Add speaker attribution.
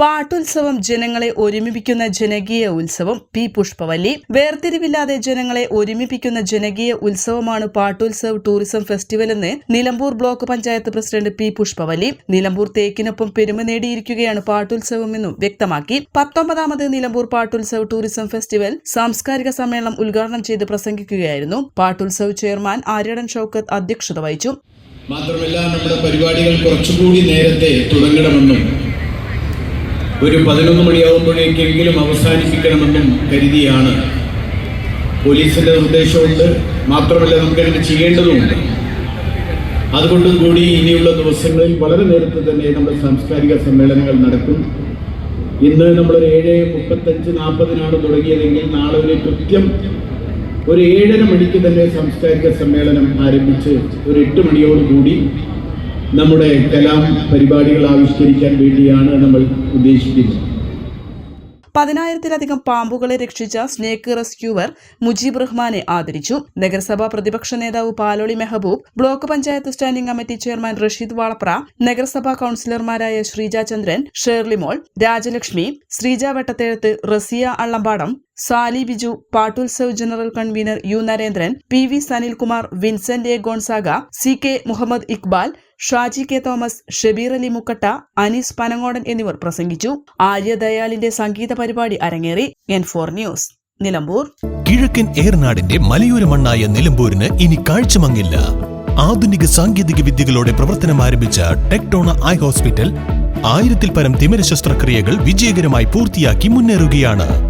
Speaker 1: പാട്ടുത്സവം ജനങ്ങളെ ഒരുമിപ്പിക്കുന്ന ജനകീയ ഉത്സവം പി പുഷ്പവല്ലി. വേർതിരിവില്ലാതെ ജനങ്ങളെ ഒരുമിപ്പിക്കുന്ന ജനകീയ ഉത്സവമാണ് പാട്ടുത്സവ് ടൂറിസം ഫെസ്റ്റിവൽ എന്ന് Nilambur block panchayat president P Pushpavalli. Nilambur തേക്കിനൊപ്പം പെരുമ നേടിയിരിക്കുകയാണ് പാട്ടുത്സവം എന്നും വ്യക്തമാക്കി. പത്തൊമ്പതാമത് നിലമ്പൂർ പാട്ടുത്സവ് ടൂറിസം ഫെസ്റ്റിവൽ സാംസ്കാരിക സമ്മേളനം ഉദ്ഘാടനം ചെയ്ത് പ്രസംഗിക്കുകയായിരുന്നു. പാട്ടുത്സവ് ചെയർമാൻ ആര്യടൻ ഷൌക്കത്ത് അധ്യക്ഷത വഹിച്ചു.
Speaker 2: മാത്രമല്ല നമ്മുടെ പരിപാടികൾ കുറച്ചുകൂടി നേരത്തെ തുടങ്ങണമെന്നും ഒരു പതിനൊന്ന് മണിയാവുമ്പോഴേക്കെങ്കിലും അവസാനിപ്പിക്കണമെന്നും കരുതിയാണ്. പോലീസിന്റെ നിർദ്ദേശമുണ്ട്. മാത്രമല്ല നമുക്കതിന് ചെയ്യേണ്ടതുണ്ട്. അതുകൊണ്ടും കൂടി ഇനിയുള്ള ദിവസങ്ങളിൽ വളരെ നേരത്തെ തന്നെ നമ്മുടെ സാംസ്കാരിക സമ്മേളനങ്ങൾ നടക്കും. ഇന്ന് നമ്മൾ ഏഴ് മുപ്പത്തഞ്ച് നാൽപ്പതിനാണ് തുടങ്ങിയതെങ്കിൽ നാളെ ഒരു കൃത്യം ഒരു ഏഴര മണിക്ക് തന്നെ സാംസ്കാരിക സമ്മേളനം ആരംഭിച്ച് ഒരു എട്ട് മണിയോടുകൂടി നമ്മുടെ കലാം പരിപാടികൾ ആവിഷ്കരിക്കാൻ വേണ്ടിയാണ് നമ്മൾ ഉദ്ദേശിക്കുന്നത്.
Speaker 1: പതിനായിരത്തിലധികം പാമ്പുകളെ രക്ഷിച്ച സ്നേക്ക് റെസ്ക്യൂവർ മുജീബ് റഹ്മാനെ ആദരിച്ചു. നഗരസഭാ പ്രതിപക്ഷ നേതാവ് Paloli Mehaboob block panchayat standing committee chairman Rasheed Valapra നഗരസഭാ കൌൺസിലർമാരായ Sreeja Chandran Shirley Mol Rajalakshmi Sreeja Vettathezhath Raziya Allampadam Sally Biju Pattutsav general convener U Narendran P V Sanilkumar Vincent A Gonzaga C K Muhammad Iqbal Shaji K Thomas Shabeer Ali Mukkatta Anees Panangodan എന്നിവർ പ്രസംഗിച്ചു. ആര്യ ദയാലിന്റെ സംഗീത പരിപാടി അരങ്ങേറി. N four news Nilambur.
Speaker 3: കിഴക്കൻ ഏർനാടിന്റെ മലയോര മണ്ണായ നിലമ്പൂരിന് ഇനി കാഴ്ചമങ്ങില്ല. ആധുനിക സാങ്കേതിക വിദ്യകളോടെ പ്രവർത്തനം ആരംഭിച്ച ടെക്ടോണ ഐ ഹോസ്പിറ്റൽ ആയിരത്തിൽ പരം തിമിര ശസ്ത്രക്രിയകൾ വിജയകരമായി പൂർത്തിയാക്കി മുന്നേറുകയാണ്.